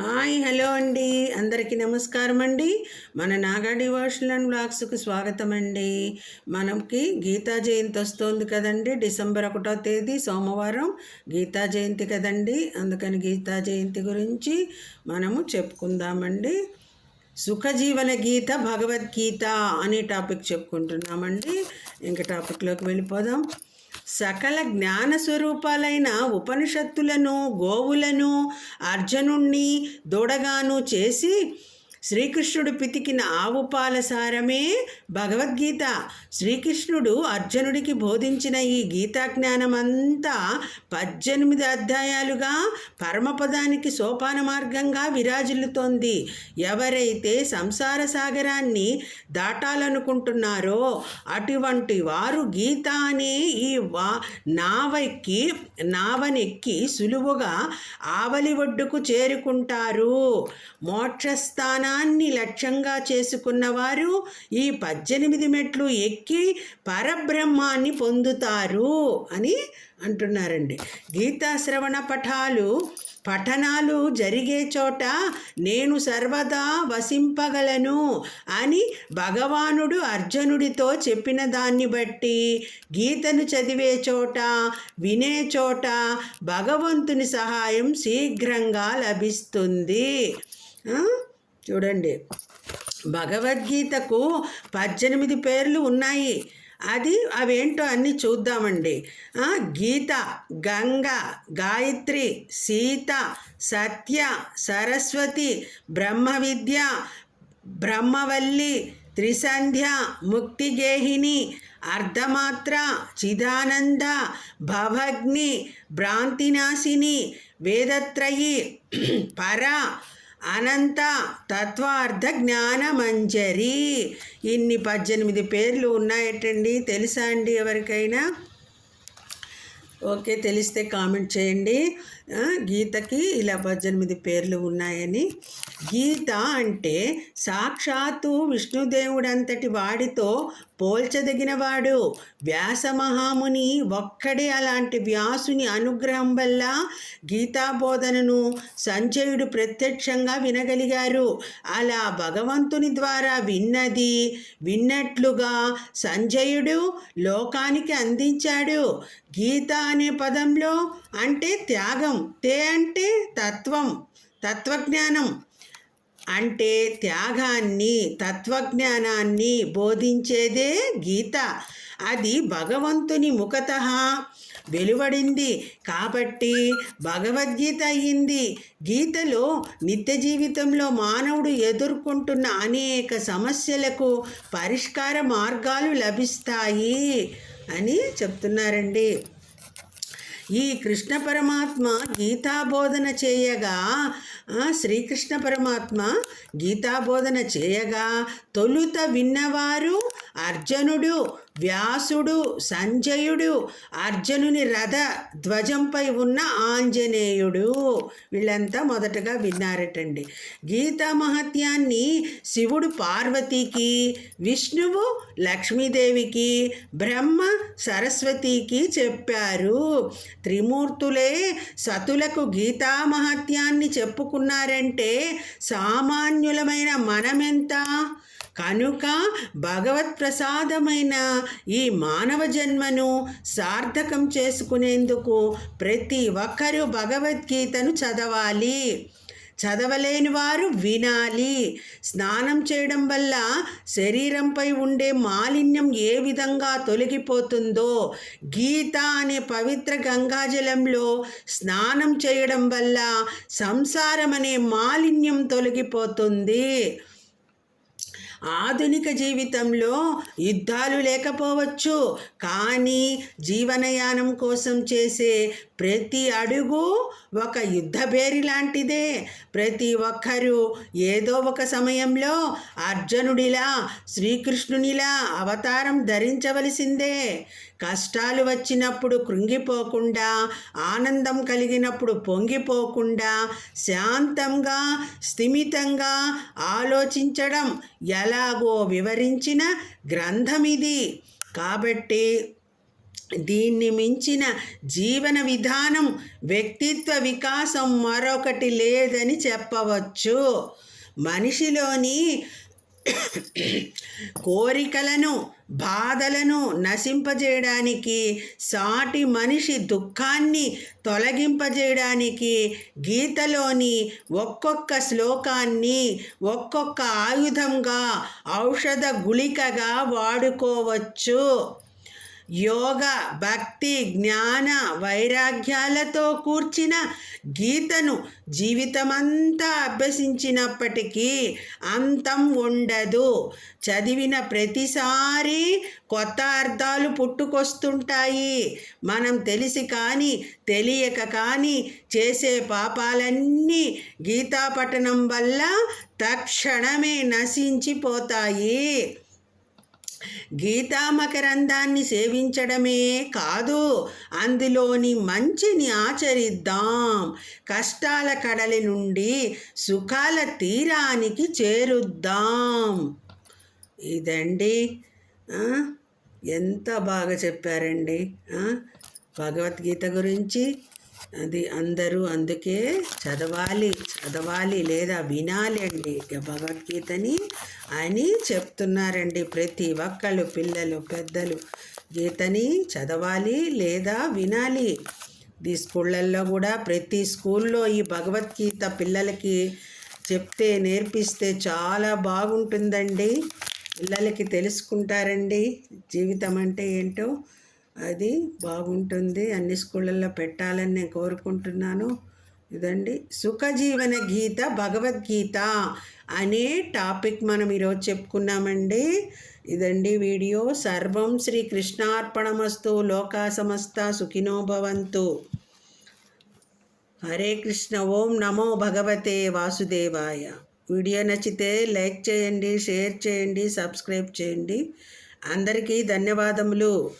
Hi hello అండి. అందరికీ నమస్కారం అండి. మన నాగా డివోషనల్ అండ్ బ్లాగ్స్కి స్వాగతం అండి. మనకి గీతా జయంతి వస్తుంది కదండి. డిసెంబర్ ఒకటో తేదీ సోమవారం గీతా జయంతి కదండి. అందుకని గీతా జయంతి గురించి మనము చెప్పుకుందామండి. సుఖజీవన గీత భగవద్గీత అనే టాపిక్ చెప్పుకుంటున్నామండి. ఇంకా టాపిక్లోకి వెళ్ళిపోదాం. సకల జ్ఞాన స్వరూపాలైన ఉపనిషత్తులను గోవులను అర్జునుణ్ణి దూడగాను చేసి శ్రీకృష్ణుడు పితికిన ఆవు పాల సారమే భగవద్గీత. శ్రీకృష్ణుడు అర్జునుడికి బోధించిన ఈ గీతా అంతా పద్దెనిమిది అధ్యాయాలుగా పరమపదానికి సోపాన మార్గంగా విరాజిల్లుతోంది. ఎవరైతే సంసార సాగరాన్ని దాటాలనుకుంటున్నారో అటువంటి వారు గీత అనే ఈ వా నావెక్కి నావనెక్కి సులువుగా ఆవలి ఒడ్డుకు చేరుకుంటారు. మోక్షస్థానాన్ని లక్ష్యంగా చేసుకున్నవారు ఈ పద్దెనిమిది మెట్లు ఎక్కి పరబ్రహ్మాన్ని పొందుతారు అని అంటున్నారండి. గీతా శ్రవణ పఠాలు పఠనాలు జరిగే చోట నేను సర్వదా వసింపగలను అని భగవానుడు అర్జునుడితో చెప్పిన దాన్ని బట్టి గీతను చదివే చోట వినే చోట భగవంతుని సహాయం శీఘ్రంగా లభిస్తుంది. చూడండి. భగవద్గీతకు పద్దెనిమిది పేర్లు ఉన్నాయి. అది అవేంటో అన్నీ చూద్దామండి. గీత గంగ గాయత్రి సీత సత్య సరస్వతి బ్రహ్మ విద్య బ్రహ్మవల్లి త్రిసంధ్య ముక్తిగేహిని అర్ధమాత్ర చిదానంద భవగ్ని భ్రాంతినాశిని వేదత్రయి పర అనంత తత్వార్థ జ్ఞానమంజరి. ఇన్ని పద్దెనిమిది పేర్లు ఉన్నాయటండి. తెలుసా అండి ఎవరికైనా? ఓకే తెలిస్తే కామెంట్ చేయండి. గీతకి ఇలా పద్దెనిమిది పేర్లు ఉన్నాయని. గీత అంటే సాక్షాత్తు విష్ణుదేవుడంతటి వాడితో పోల్చదగినవాడు. వ్యాస మహాముని ఒక్కడే అలాంటి వ్యాసుని అనుగ్రహం వల్ల గీతా బోధనను సంజయుడు ప్రత్యక్షంగా వినగలిగారు. అలా భగవంతుని ద్వారా విన్నది విన్నట్లుగా సంజయుడు లోకానికి అందించాడు. గీత అనే పదంలో అంటే త్యాగం. తే అంటే తత్వం. తత్వజ్ఞానం అంటే త్యాగాన్ని తత్వజ్ఞానాన్ని బోధించేదే గీత. అది భగవంతుని ముఖత వెలువడింది కాబట్టి భగవద్గీత అయింది. గీతలో నిత్య జీవితంలో మానవుడు ఎదుర్కొంటున్న అనేక సమస్యలకు పరిష్కార మార్గాలు లభిస్తాయి అని చెప్తున్నారండి. ఈ కృష్ణ పరమాత్మ గీతాబోధన చేయగా శ్రీకృష్ణ పరమాత్మ గీతాబోధన చేయగా తొలుత విన్నవారు అర్జునుడు. వ్యాసుడు సంజయుడు అర్జునుని రథ ధ్వజంపై ఉన్న ఆంజనేయుడు. వీళ్ళంతా మొదటగా విన్నారటండి. గీతా మహత్యాన్ని శివుడు పార్వతికి విష్ణువు లక్ష్మీదేవికి బ్రహ్మ సరస్వతికి చెప్పారు. త్రిమూర్తులే సతులకు గీతా మహత్యాన్ని చెప్పుకున్నారంటే సామాన్యులమైన మనమెంత? కనుక భగవత్ ప్రసాదమైన ఈ మానవ జన్మను సార్థకం చేసుకునేందుకు ప్రతి ఒక్కరూ భగవద్గీతను చదవాలి. చదవలేని వారు వినాలి. స్నానం చేయడం వల్ల శరీరంపై ఉండే మాలిన్యం ఏ విధంగా తొలగిపోతుందో గీత అనే పవిత్ర గంగాజలంలో స్నానం చేయడం వల్ల సంసారం అనే మాలిన్యం తొలగిపోతుంది. ఆధునిక జీవితంలో యుద్ధాలు లేకపోవచ్చు. కానీ జీవనయానం కోసం చేసే ప్రతి అడుగు ఒక యుద్ధ బేరి లాంటిదే. ప్రతి ఒక్కరూ ఏదో ఒక సమయంలో అర్జునుడిలా శ్రీకృష్ణునిలా అవతారం ధరించవలసిందే. కష్టాలు వచ్చినప్పుడు కృంగిపోకుండా ఆనందం కలిగినప్పుడు పొంగిపోకుండా శాంతంగా స్థిమితంగా ఆలోచించడం ఎలాగో వివరించిన గ్రంథం ఇది కాబట్టి దీన్ని మించిన జీవన విధానం వ్యక్తిత్వ వికాసం మరొకటి లేదని చెప్పవచ్చు. మనిషిలోని కోరికలను బాధలను నశింపజేయడానికి సాటి మనిషి దుఃఖాన్ని తొలగింపజేయడానికి గీతలోని ఒక్కొక్క శ్లోకాన్ని ఒక్కొక్క ఆయుధంగా ఔషధ గుళికగా వాడుకోవచ్చు. యోగ భక్తి జ్ఞాన వైరాగ్యాలతో కూర్చిన గీతను జీవితమంతా అభ్యసించినప్పటికీ అంతం ఉండదు. చదివిన ప్రతిసారి కొత్త అర్థాలు పుట్టుకొస్తుంటాయి. మనం తెలిసి కానీ తెలియక కానీ చేసే పాపాలన్నీ గీతాపఠనం వల్ల తక్షణమే నశించిపోతాయి. గీతామకరందాన్ని సేవించడమే కాదు అందులోని మంచిని ఆచరిద్దాం. కష్టాల కడలి నుండి సుఖాల తీరానికి చేరుద్దాం. ఇదండి ఎంత బాగా చెప్పారండి భగవద్గీత గురించి. అది అందరూ అందుకే చదవాలి చదవాలి లేదా వినాలి అండి ఇక భగవద్గీతని అని చెప్తున్నారండి ప్రతి ఒక్కళ్ళు పిల్లలు పెద్దలు. గీతని చదవాలి లేదా వినాలి. ఈ స్కూళ్ళల్లో కూడా ప్రతి స్కూల్లో ఈ భగవద్గీత పిల్లలకి చెప్తే నేర్పిస్తే చాలా బాగుంటుందండి. పిల్లలకి తెలుసుకుంటారండి. జీవితం అంటే ఏంటో అది బాగుంటుంది. అన్ని స్కూళ్ళల్లో పెట్టాలని నేను కోరుకుంటున్నాను. ఇదండి. సుఖజీవన గీత భగవద్గీత అనే టాపిక్ మనం ఈరోజు చెప్పుకున్నామండి. ఇదండి వీడియో. సర్వం శ్రీ కృష్ణార్పణమస్తు. లోకా సమస్త సుఖినో భవంతు. హరే కృష్ణ. ఓం నమో భగవతే వాసుదేవాయ. వీడియో నచ్చితే లైక్ చేయండి షేర్ చేయండి సబ్స్క్రైబ్ చేయండి. అందరికీ ధన్యవాదములు.